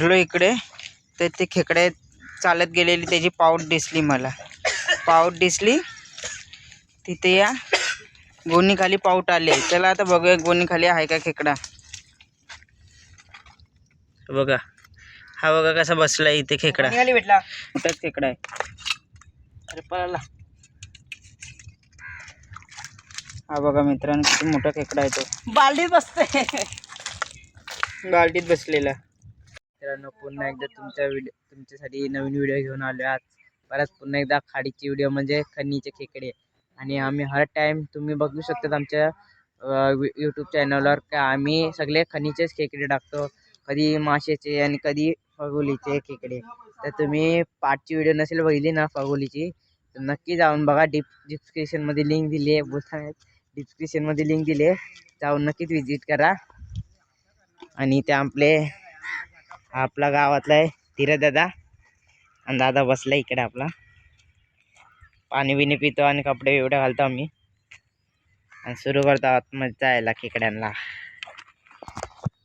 आलो इकडे. तर ते खेकडे चालत गेलेली त्याची पाऊट दिसली मला. पाऊट दिसली. तिथे या. गोणीखाली पाऊट आले. चला आता बघूया गोणीखाली आहे का खेकडा. बघा. हा बघा कसा बसलाय इथे खेकडा. भेटला. खेकडा आहे. अरे पळाला. हा बघा मित्रांनो किती मोठा खेकडा आहे तो. बालडीत बसते गालटीत बसलेला. मित्रांनो पुन्हा एकदा तुमच्या व्हिडिओ तुमच्यासाठी नवीन व्हिडिओ घेऊन आलो आज. परत पुन्हा एकदा खाडीची व्हिडिओ म्हणजे खन्नीचे खेकडे. आणि आम्ही हर टाईम तुम्ही बघू शकतात आमच्या यूट्यूब चॅनलवर का आम्ही सगळे खनीचेच खेकडे टाकतो. कधी माशाचे आणि कधी फगोलीचे खेकडे. तर तुम्ही पाठची व्हिडिओ नसेल बघितली ना फगोलीची तर नक्की जाऊन बघा. डिप डिस्क्रिप्शनमध्ये लिंक दिली आहे बोलता डिस्क्रिप्शनमध्ये लिंक दिली आहे जाऊन नक्कीच विजिट करा. आणि ते आपले आपला गावातला आहे धीरज दादा. आणि दादा बसला इकडे आपला. पाणी बिणी पितो आणि कपडे एवढे घालतो आम्ही. आणि सुरू करतो आतमध्ये जायला खेकड्यांना.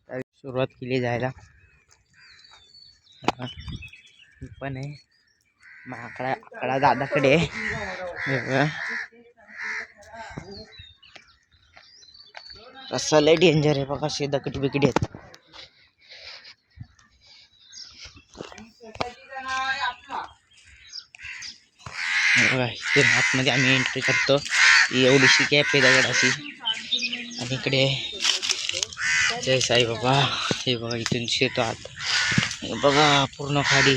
सुरुवात केली जायला. पण आहे. माकडा आकडा दादाकडे आहे. रस्सा लय डेंजर आहे बघा. शे दगड बिकडी आहेत. हे आतमध्ये आम्ही एंट्री करतो. एवढीशी कॅप आहे दगडाची. आणि इकडे जय साई बाबा हे बघा इथून शेतो आत. बघा पूर्ण खाडी.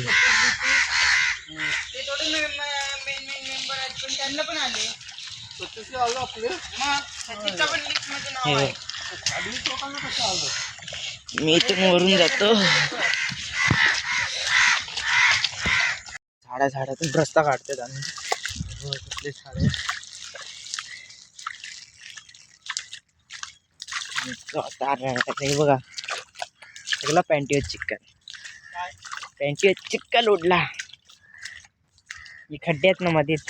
हे मी इथून वरून जातो. झाडा झाडातून रस्ता काढतात आम्ही. हे कसले झाडे तार हे बघा. सगळा पॅन्टीवर चिक्कल. पॅन्टीवर चिक्कल उडला. मी खड्ड्यात ना मध्येच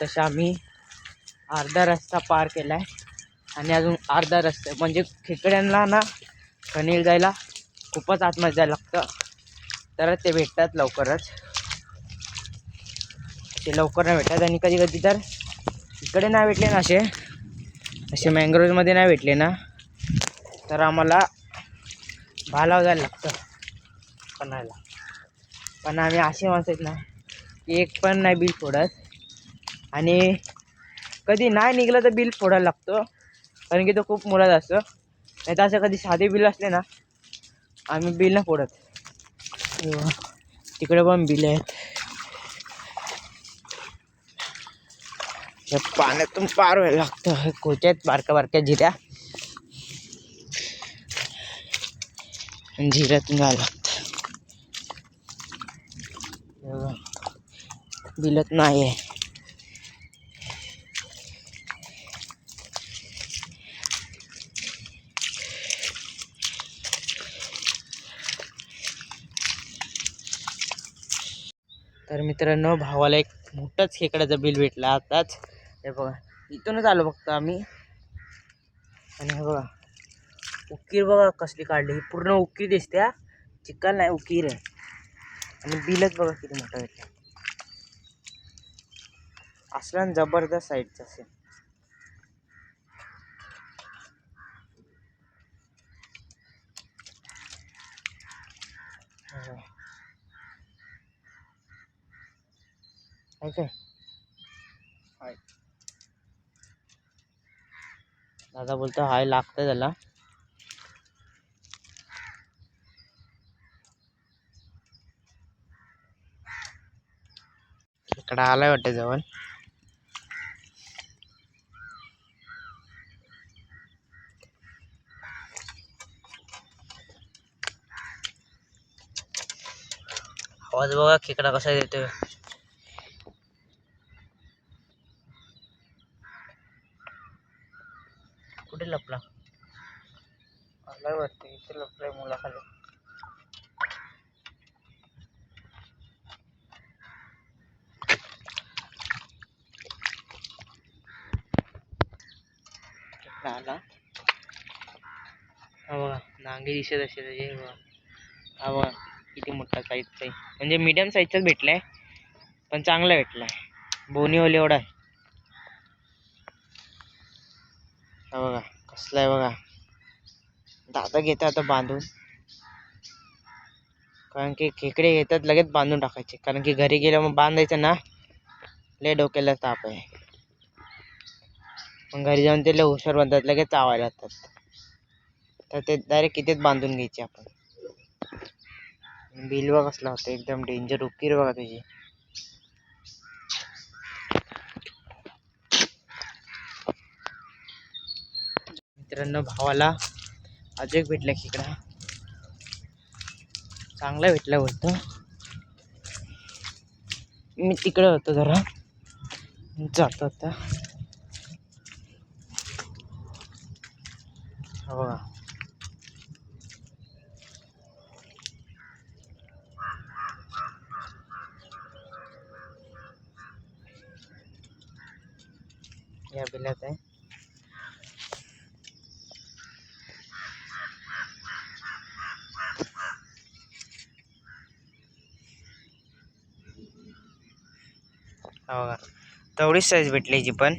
तसे आम्ही अर्धा रस्ता पार केला आहे आणि अजून अर्धा रस्ता म्हणजे खेकड्यांना ना खनील जायला खूपच आतमध्ये जायला लागतं. तर ते भेटतात लवकरच. ते लवकर नाही भेटतात आणि कधी कधी तर इकडे नाही भेटले ना असे. असे मँग्रोजमध्ये नाही भेटले ना. तर आम्हाला भालाव जायला लागतं पणायला पण आम्ही असे माणसं आहेत ना की एक पण नाही बिल फोडत. आणि कधी नाही निघलं तर बिल फोडायला लागतो. कारण की तो खूप मुलाचा असतो. नाही तर असं कधी साधे बिल असले ना आम्ही बिल नाही फोडत. तिकडे पण बिल आहेत. या पाण्यातून पार व्हायला लागतं. हे कोच्या आहेत बारक्या बारक्या जिऱ्या. आणि जिऱ्यातून जायला लागतं. बिलत नाही आहे तर मित्रांनो भावाला एक मोठंच खेकड्याचं बिल भेटलं आताच. हे बघा इथूनच आलो फक्त आम्ही. आणि हे बघा उकीर बघा कसली काढली. ही पूर्ण उकीर दिसते हा. चिकन नाही उकीर आहे. आणि बिलच बघा किती मोठं भेटलं. असला जबरदस्त साईडचं असेल. काय हाय दादा बोलतो हाय लागतं त्याला. इकडं आलाय वाटतं जवळ आवाज बघा खेकडा कसा देतोय कुठे लपला? आलाय वाटतं इथे लपलाय मुलाखाली. आला? हा बघा नांगे दिसत असेल त्याचे बघा. हा बघा किती मोठा साईजचा आहे. म्हणजे मीडियम साईजचाच भेटलाय पण चांगला भेटलाय. बोनीवाली एवढा आहे. हा बघा कसला आहे बघा. दादा घेतात आता बांधून. कारण की खेकडे घेतात लगेच बांधून टाकायचे. कारण की घरी गेलं मग बांधायचं ना लय डोक्याला ताप आहे. मग घरी जाऊन ते लय हुशार बनतात लगेच चावायला लागतात. तर ते डायरेक्ट इथेच बांधून घ्यायचे आपण. बिल बघा कसला होता एकदम डेंजर उकीर बघा तुझी. मित्रांनो भावाला अजून एक भेटला खेकडा चांगला भेटला बोलतो. मी तिकडं होतो जरा. जातो आता. हो बघा. या बिलात आहे हा बघा तेवढीच साईज भेटली जी पण.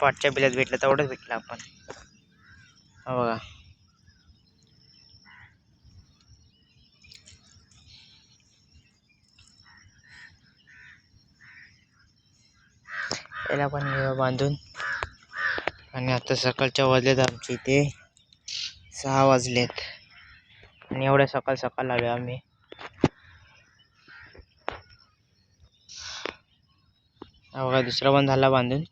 पाठच्या बिलात भेटलं तेवढंच भेटलं आपण. बघा. याला पण बांधून. आणि आता सकाळच्या वाजलेत आमच्या इथे. सहा वाजलेत. आणि एवढ्या सकाळ सकाळ आलो आम्ही. हा बघा दुसरा पण झाला बांधून.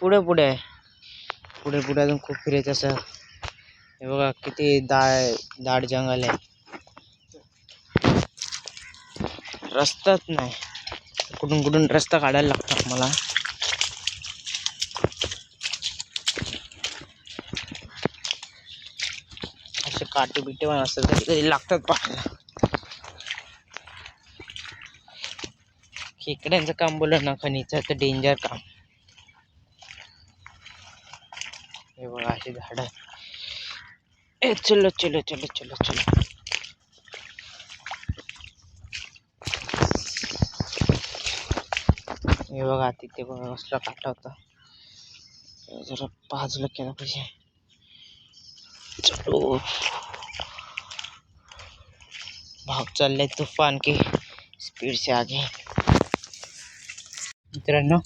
पुढे पुढे. आहे पुढे पुढे अजून खूप फिरायचं असं. हे बघा किती दाळ दाट जंगल आहे. रस्ताच नाही. कुठून कुठून रस्ता काढायला लागतो मला. असे काटे बिटे पण असतात. तरी लागतात पाहायला. खेकड्यांचं काम बोललं ना खनीचं तर डेंजर काम. हे बघा अशी झाड. ए चलो चलो चलो चलो चलो. हे बघा तिथे बघा कसला काटा होता. जरा बाजूला केला पाहिजे. चलो. भाग चालले तूफान की स्पीड से आगे. मित्रांनो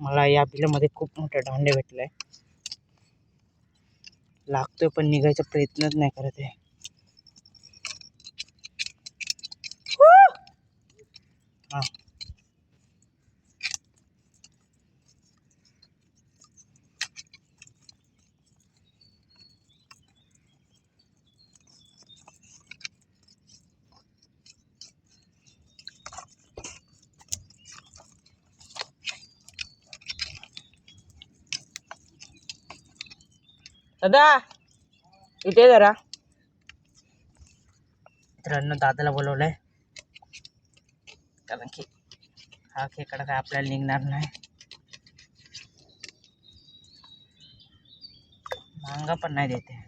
मला या बिलामध्ये खूप मोठा दांडे आहे लागतोय पण निघायचा प्रयत्नच नाही करत आहे. हां. दादा इथे जरा. मित्रांनो दादाला बोलवलंय. कारण की हा खेकडा काय आपल्याला निघणार नाही. मांगा पण नाही देते.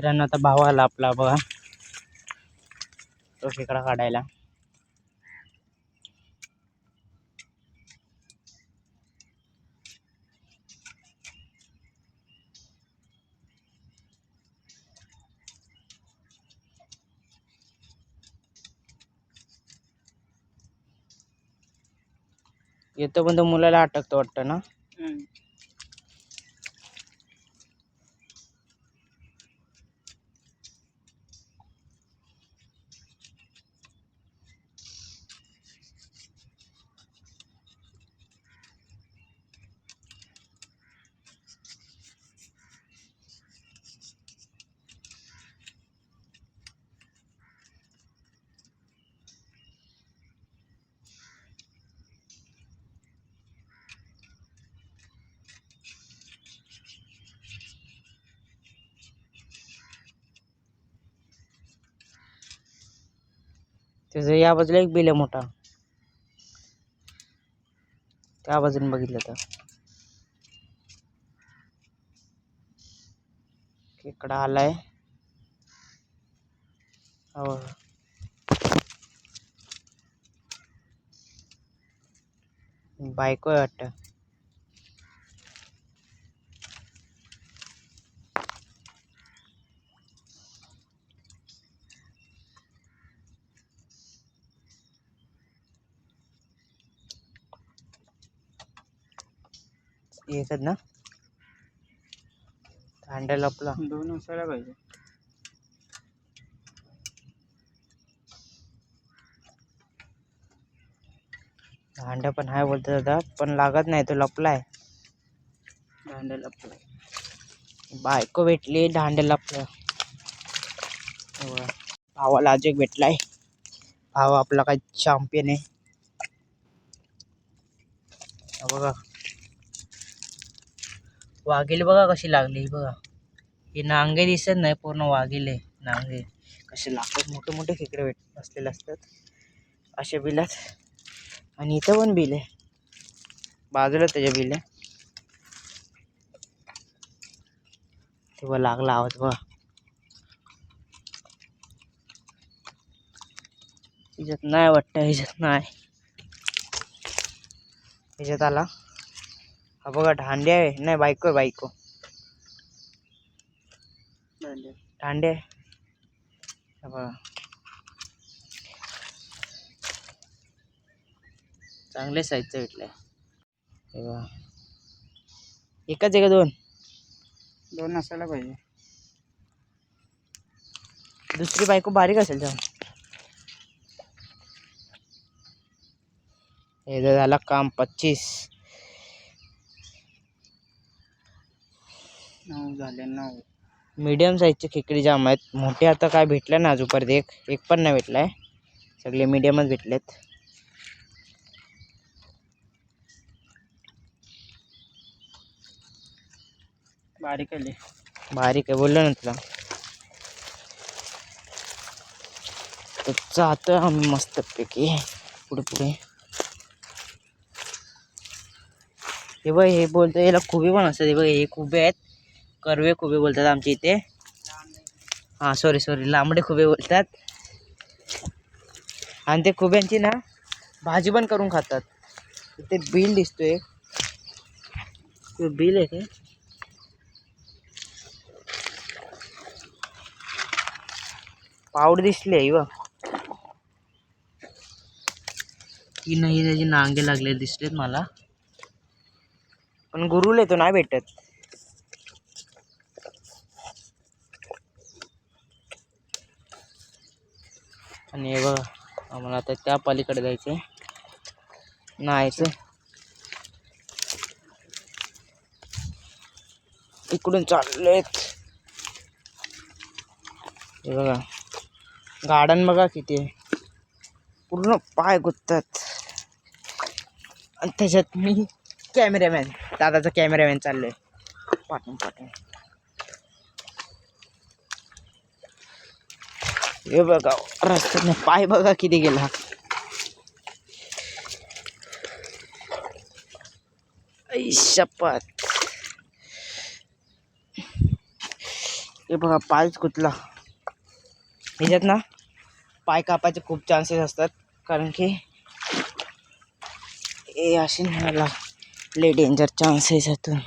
मित्रांनो आता भाव आला आपला बघा. तो खेकडा काढायला. येतो पण तो मुलाला अटकतो वाटतं ना? त्याचं या बाजूला एक बिल मोटा मोठा. त्या बाजूने बघितलं तर. इकडं आलाय. हो. बायको आहे वाटतं. एकच ना? हँडल आपला. दोन पाहिजे. भांडं पण आहे बोलतो दादा पण लागत नाही तो लपलाय. भांड्याला आपलं बायको भेटली दांडेल आपलं हो. भावाला अजून भेटलाय. भाव आपला काय चॅम्पियन आहे. बघा. वाघेल बघा कशी लागली बघा. ही नांगे दिसत नाही पूर्ण वाघेले नांगे कसे लागतात मोठे मोठे खेकडे भेट बसलेले असतात. असे बिलात आणि इथं पण बिल आहे. बाजूला त्याच्या बिल आहे. तेव्हा लागला आवाज बघा. हिच्यात नाही वाटतं हिच्यात नाही. ह्याच्यात आला. हा बघा ढांडे आहे. नाही बायको आहे बायको. ढांडे. आहे. हा बघा. चांगले साईजचं भेटलंय. हे बघा. एकच आहे का दोन? दोन असायला पाहिजे. दुसरी बायको बारीक असेल जाम हे झाला काम पच्चीस. नऊ झाले नऊ मीडियम साईजचे खेकडी जाम आहेत. मोठे आता काय भेटलं ना अजूनपर्यंत? एक एक पण नाही भेटलाय. सगळे मीडियमच भेटलेत. बारीक आले बारीक आहे बोललो ना तुला. जातो आम्ही मस्तपैकी. पुढे पुढे. हे बघ हे बोलतो याला खुबे पण असतात. हे बघ हे खुबे आहेत. कर्वे खुबे बोलतात आमच्या इथे. हां सॉरी सॉरी लांबडे खुबे बोलतात. आणि ते खुब्यांची ना भाजी पण करून खातात. ते बिल दिसतोय. ते बिल आहे काय पावड दिसली आहे बघ. ती नाही त्याची नांगे लागले दिसलेत मला. पण गुरुल येतो नाही भेटत. आणि हे बघा आम्हाला आता त्या जायचं नाहीचं नाहीच इकडून चाललेत. हे बघा गार्डन बघा किती आहे. पूर्ण पाय गुततात. आणि त्याच्यात मी कॅमेरामॅन दादाचा कॅमेरामॅन चाललोय. पाठवून पाठवून. हे बघा रस्त्याने पाय बघा किती गेला. ऐ शपथ. हे बघा पायच कुतला ह्याच्यात ना पाय कापायचे खूप चान्सेस असतात कारण की हे असे मला लय डेंजर चान्सेस यातून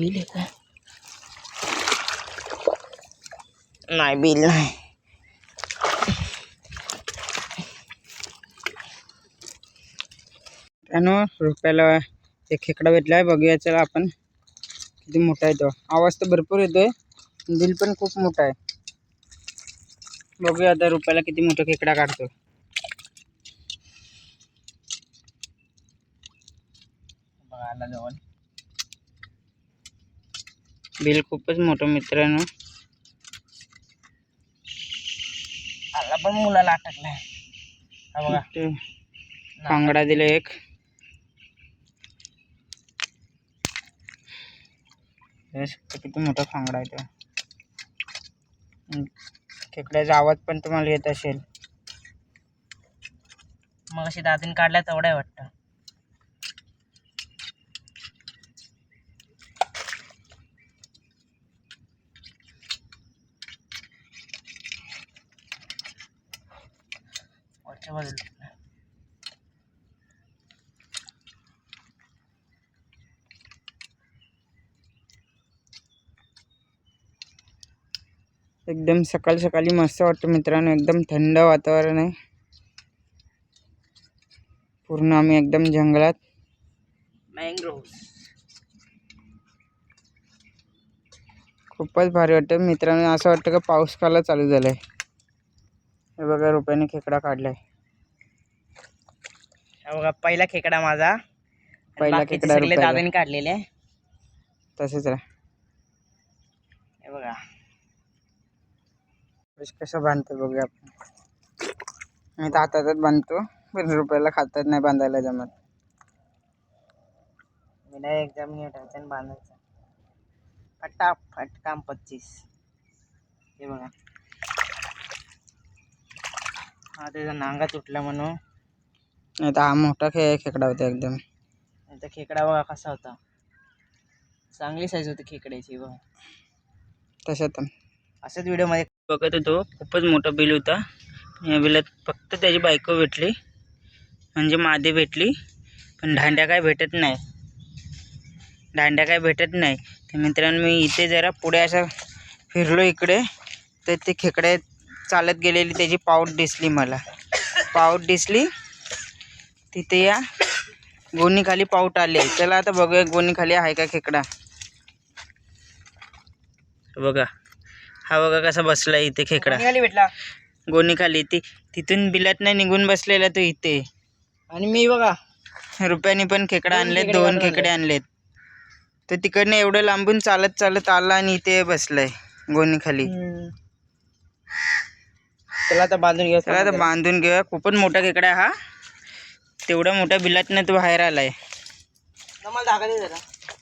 बिल आहे का नाही बिल नाही त्यानं रुपयाला एक खेकडा भेटलाय बघूया चला आपण. किती मोठा आहे तो. आवाज़ तर भरपूर येतोय बिल पण खूप मोठा आहे. बघूया आता रुपयाला किती मोठा खेकडा काढतो. बघायला बिल खूपच मोठं मित्रांनो आला पण मुलाला अटकलाय हा बघा. कांगडा दिला एक. किती मोठा खांगडा आहे तो. खेकड्याचा आवाज पण तुम्हाला येत असेल. मग अशी दादीन काढल्या तेवढं आहे वाटतं वरच्या बाजूला एकदम सकाळी सकाळी मस्त वाटतं मित्रांनो. एकदम थंड वातावरण आहे. पूर्ण आम्ही एकदम जंगलात. खूपच भारी वाटतं. मित्रांनो असं वाटतं का पाऊस काला चालू झालाय. हे बघा रुपयाने खेकडा काढलाय. बघा पहिला खेकडा माझा. पहिला खेकडा. दादाने काढलेले. तसेच राह. हे बघा. फिश कसं बांधतो बघूया आपण. मी तर हातातच बांधतो. पण रुपयाला खातात नाही बांधायला जमत. विनायक एक्झाम आणि बांधायचं. फटाफट काम पच्चीस. हे बघा. हा त्याचा नांगा तुटला म्हणून नाही तर हा मोठा खे खेकडा होता एकदम. नंतर खेकडा बघा कसा होता. चांगली साईज होती खेकड्याची बघा. तसं तर असंच व्हिडिओमध्ये बघत होतो. खूपच मोठा बिल होता. या बिलात फक्त त्याची बायको भेटली. म्हणजे मादी भेटली. पण दांड्या काय भेटत नाही. दांड्या काय भेटत नाही. तर मित्रांनो मी इथे जरा पुढे असं फिरलो इकडे. तर ते खेकडे चालत गेलेली त्याची पाऊट दिसली मला. पाऊट दिसली. तिथे या गोणीखाली पाऊट आले. चला आता बघूया गोणीखाली आहे का खेकडा. बघा. हा बघा कसा बसला इथे खेकडा. भेटला? गोणी खाली ती तिथून बिलात नाही निघून बसलेला तो इथे. आणि मी बघा. रुपयाने पण खेकडा आणलेत दोन खेकडे आणलेत. तर तिकडनं एवढं लांबून चालत चालत आला आणि इथे बसलाय गोणी खाली. त्याला आता बांधून घ्या त्याला आता बांधून घेऊया. खूपच मोठा खेकडा आहे हा. तेवढ्या मोठ्या बिलातनं तो बाहेर आलाय.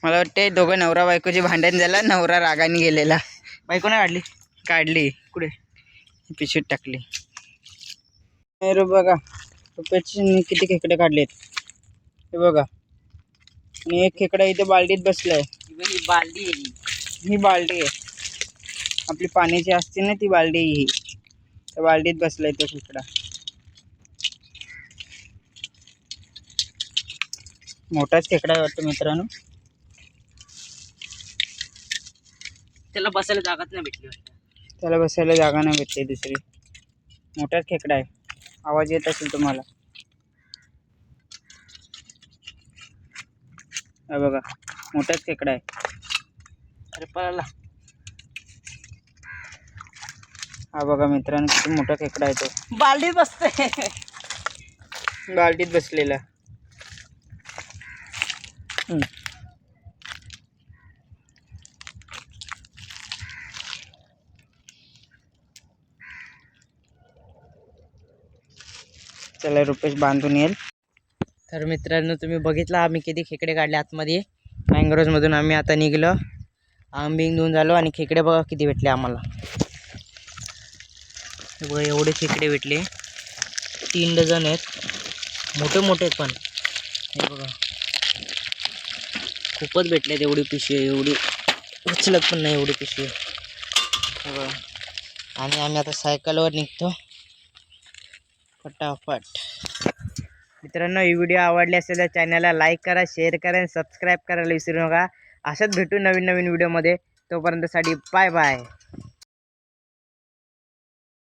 मला वाटते दोघं नवरा बायकोची भांडण झाला नवरा रागाने गेलेला. बायको नाही काढली काढली. कुठे? पिशवीत टाकली. अरे बघा रुपयाची किती खेकडे काढलेत. हे बघा. आणि एक खेकडा इथे बालडीत बसलाय. ही बालदी आहे ही. ही बालडी आहे. आपली पाण्याची असते ना ती बालडी ही. त्या बालडीत बसलाय तो खेकडा. मोठाच खेकडा आहे वाटतं मित्रांनो. त्याला बसायला जागाच नाही भेटली वाटतं. त्याला बसायला जागा नाही भेटते दुसरी. मोठाच खेकडा आहे. आवाज येत असेल तुम्हाला. हा बघा मोठाच खेकडा आहे. अरे पळाला. हा बघा मित्रांनो किती मोठा खेकडा आहे तो. बालदीत बसते बालडीत बसलेला. चला रुपेश बांधून येईल. तर मित्रांनो तुम्ही बघितलं आम्ही किती खेकडे काढले आतमध्ये. मॅंग्रोजमधून आम्ही आता निघलो. आंबिंग धुवून झालो आणि खेकडे बघा किती भेटले आम्हाला. बघा एवढे खेकडे भेटले. तीन डझन आहेत. मोठे मोठे आहेत पण. हे बघा. खूपच भेटलेत एवढी पिशवी एवढी उचलत पण नाही एवढी पिशवी. बघा. आणि आम्ही आता सायकलवर निघतो. फटाफट. मित्रांनो ही व्हिडिओ आवडली असेल तर चॅनलला लाईक करा शेअर करा आणि सबस्क्राईब करायला विसरू नका. अशाच भेटू नवीन नवीन व्हिडिओमध्ये तोपर्यंतसाठी बाय बाय